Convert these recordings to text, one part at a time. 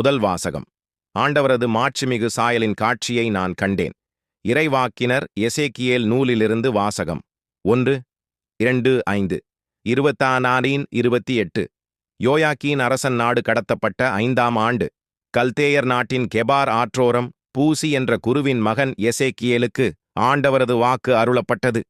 முதல் வாசகம். ஆண்டவரது மாட்சிமிகு சாயலின் காட்சியை நான் கண்டேன். இறைவாக்கினர் எசேக்கியேல் நூலிலிருந்து வாசகம். ஒன்று இரண்டு ஐந்து. இருபத்தானாரின் இருபத்தி எட்டு யோயாக்கீன் அரசன் நாடு கடத்தப்பட்ட ஐந்தாம் ஆண்டு. கல்தேயர் நாட்டின் கெபார் ஆற்றோரம் பூசி என்ற குருவின் மகன் எசேக்கியேலுக்கு ஆண்டவரது வாக்கு அருளப்பட்டது.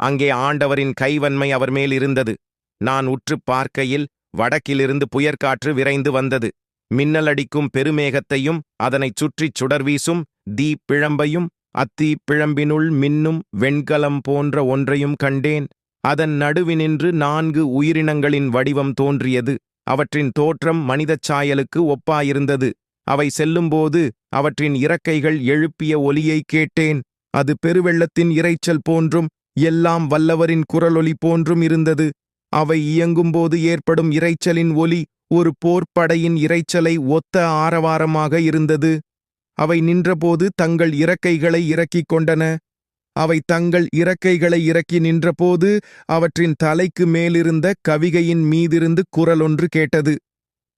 அங்கே ஆண்டவரின் கைவன்மை அவர் மேல் இருந்தது. நான் உற்றுப் பார்க்கையில் வடக்கிலிருந்து புயற்காற்று விரைந்து வந்தது. மின்னலடிக்கும் பெருமேகத்தையும் அதனைச் சுற்றிச் சுடர்வீசும் தீ பிழம்பையும் அத்தீ பிழம்பினுள் மின்னும் வெண்கலம் போன்ற ஒன்றையும் கண்டேன். அதன் நடுவினின்று நான்கு உயிரினங்களின் வடிவம் தோன்றியது. அவற்றின் தோற்றம் மனிதச் சாயலுக்கு ஒப்பாயிருந்தது. அவை செல்லும்போது அவற்றின் இறக்கைகள் எழுப்பிய ஒலியைக் கேட்டேன். அது பெருவெள்ளத்தின் இரைச்சல் போன்றும் எல்லாம் வல்லவரின் குரலொலி போன்றும் இருந்தது. அவை இயங்கும்போது ஏற்படும் இரைச்சலின் ஒலி ஒரு போர்ப்படையின் இரைச்சலை ஒத்த ஆரவாரமாக இருந்தது. அவை நின்றபோது தங்கள் இறக்கைகளை இறக்கிக் கொண்டன. அவை தங்கள் இறக்கைகளை இறக்கி நின்றபோது அவற்றின் தலைக்கு மேலிருந்த கவிகையின் மீதிருந்து குரலொன்று கேட்டது.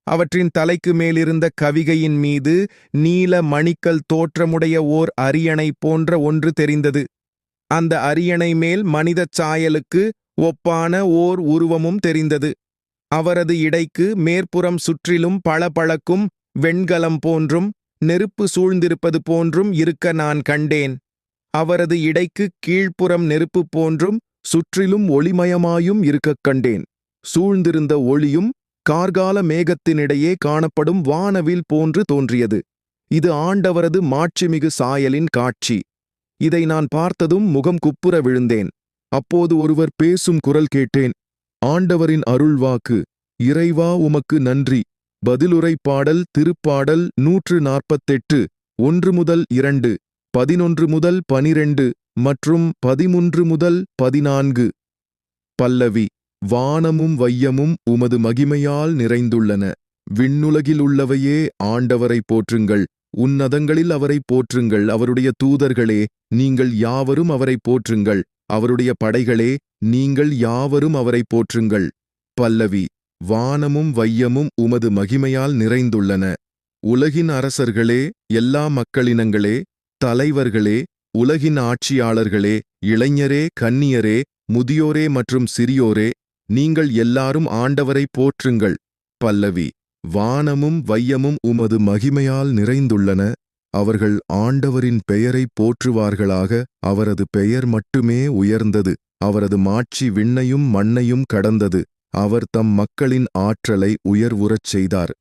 அவற்றின் தலைக்கு மேலிருந்த கவிகையின் மீது நீல மணிக்கல் தோற்றமுடைய ஓர் அரியணை போன்ற ஒன்று தெரிந்தது. அந்த அரியணை மேல் மனிதச் சாயலுக்கு ஒப்பான ஓர் உருவமும் தெரிந்தது. அவரது இடைக்கு மேற்புறம் சுற்றிலும் பளபளக்கும் வெண்கலம் போன்றும் நெருப்பு சூழ்ந்திருப்பது போன்றும் இருக்க நான் கண்டேன். அவரது இடைக்கு கீழ்ப்புறம் நெருப்பு போன்றும் சுற்றிலும் ஒளிமயமாயும் இருக்கக் கண்டேன். சூழ்ந்திருந்த ஒளியும் கார்கால மேகத்தினிடையே காணப்படும் வானவில் போன்று தோன்றியது. இது ஆண்டவரது மாட்சிமிகு சாயலின் காட்சி. இதை நான் பார்த்ததும் முகம் குப்புற விழுந்தேன். அப்போது ஒருவர் பேசும் குரல் கேட்டேன். ஆண்டவரின் அருள்வாக்கு இறைவா உமக்கு நன்றி. பதிலுரை பாடல் திருப்பாடல் நூற்று நாற்பத்தெட்டு ஒன்று முதல் இரண்டு பதினொன்று முதல் பனிரெண்டு மற்றும் பதிமூன்று முதல் பதினான்கு. பல்லவி வானமும் வையமும் உமது மகிமையால் நிறைந்துள்ளன. விண்ணுலகில் உள்ளவையே போற்றுங்கள். உன்னதங்களில் அவரை போற்றுங்கள். அவருடைய தூதர்களே நீங்கள் யாவரும் அவரை போற்றுங்கள். அவருடைய படைகளே நீங்கள் யாவரும் அவரை போற்றுங்கள். பல்லவி வானமும் வையமும் உமது மகிமையால் நிறைந்துள்ளன. உலகின் அரசர்களே எல்லா மக்களினங்களே தலைவர்களே உலகின் ஆட்சியாளர்களே இளைஞரே கன்னியரே முதியோரே மற்றும் சிறியோரே நீங்கள் எல்லாரும் ஆண்டவரை போற்றுங்கள். பல்லவி வானமும் வையமும் உமது மகிமையால் நிறைந்துள்ளன. அவர்கள் ஆண்டவரின் பெயரை போற்றுவார்களாக அவரது பெயர் மட்டுமே உயர்ந்தது. அவரது மாட்சி விண்ணையும் மண்ணையும் கடந்தது. அவர் தம் மக்களின் ஆற்றலை உயர்வுறச் செய்தார்.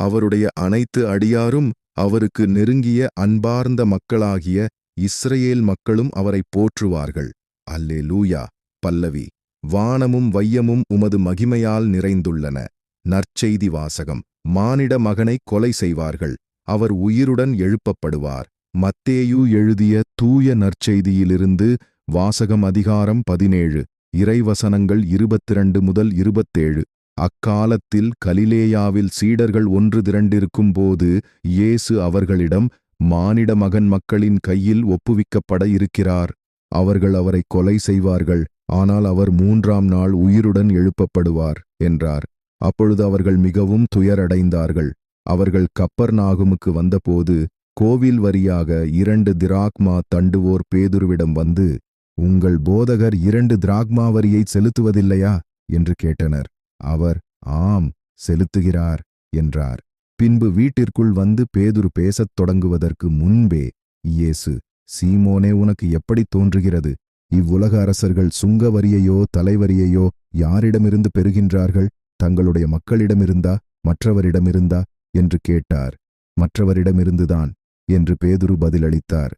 அவருடைய அனைத்து அடியாரும் அவருக்கு நெருங்கிய அன்பார்ந்த மக்களாகிய இஸ்ரேல் மக்களும் அவரை போற்றுவார்கள். அல்லே லூயா பல்லவி! வானமும் வையமும் உமது மகிமையால் நிறைந்துள்ளன. நற்செய்தி வாசகம். மானிட மகனை கொலை செய்வார்கள். அவர் உயிருடன் எழுப்பப்படுவார். மத்தேயு எழுதிய தூய நற்செய்தியிலிருந்து வாசகம் அதிகாரம் பதினேழு இறைவசனங்கள் இருபத்திரண்டு முதல் இருபத்தேழு. அக்காலத்தில் கலிலேயாவில் சீடர்கள் ஒன்று திரண்டிருக்கும் போது இயேசு அவர்களிடம் மானிட மகன் மக்களின் கையில் ஒப்புவிக்கப்பட இருக்கிறார். அவர்கள் அவரை கொலை செய்வார்கள். ஆனால் அவர் மூன்றாம் நாள் உயிருடன் எழுப்பப்படுவார் என்றார். அப்பொழுது அவர்கள் மிகவும் துயரடைந்தார்கள். அவர்கள் கப்பர் நாகுமுக்கு வந்தபோது கோவில் வரியாக இரண்டு திராக்மா தண்டுவோர் பேதுருவிடம் வந்து உங்கள் போதகர் இரண்டு திராக்மா வரியை செலுத்துவதில்லையா? என்று கேட்டனர். அவர் ஆம் செலுத்துகிறார் என்றார். பின்பு வீட்டிற்குள் வந்து பேதுரு பேசத் தொடங்குவதற்கு முன்பே இயேசு சீமோனே உனக்கு எப்படி தோன்றுகிறது? இவ்வுலக அரசர்கள் சுங்க வரியையோ தலைவரியையோ யாரிடமிருந்து பெறுகின்றார்கள்? தங்களுடைய மக்களிடமிருந்தா மற்றவரிடமிருந்தா? என்று கேட்டார். மற்றவரிடமிருந்துதான் என்று பேதுரு பதிலளித்தார்.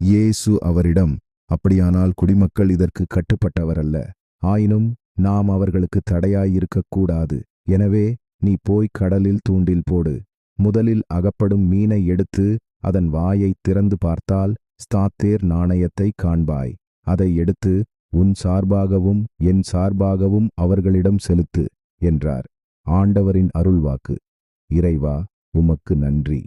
இயேசு அவரிடம் அப்படியானால் குடிமக்கள் இதற்கு கட்டுப்பட்டவரல்ல. ஆயினும் நாம் அவர்களுக்கு தடையாயிருக்கக்கூடாது எனவே நீ போய் கடலில் தூண்டில் போடு. முதலில் அகப்படும் மீனை எடுத்து அதன் வாயைத் திறந்து பார்த்தால் ஸ்தாத்தேர் நாணயத்தை காண்பாய். அதை எடுத்து உன் சார்பாகவும் என் சார்பாகவும் அவர்களிடம் செலுத்து என்றார். ஆண்டவரின் அருள்வாக்கு. இறைவா உமக்கு நன்றி.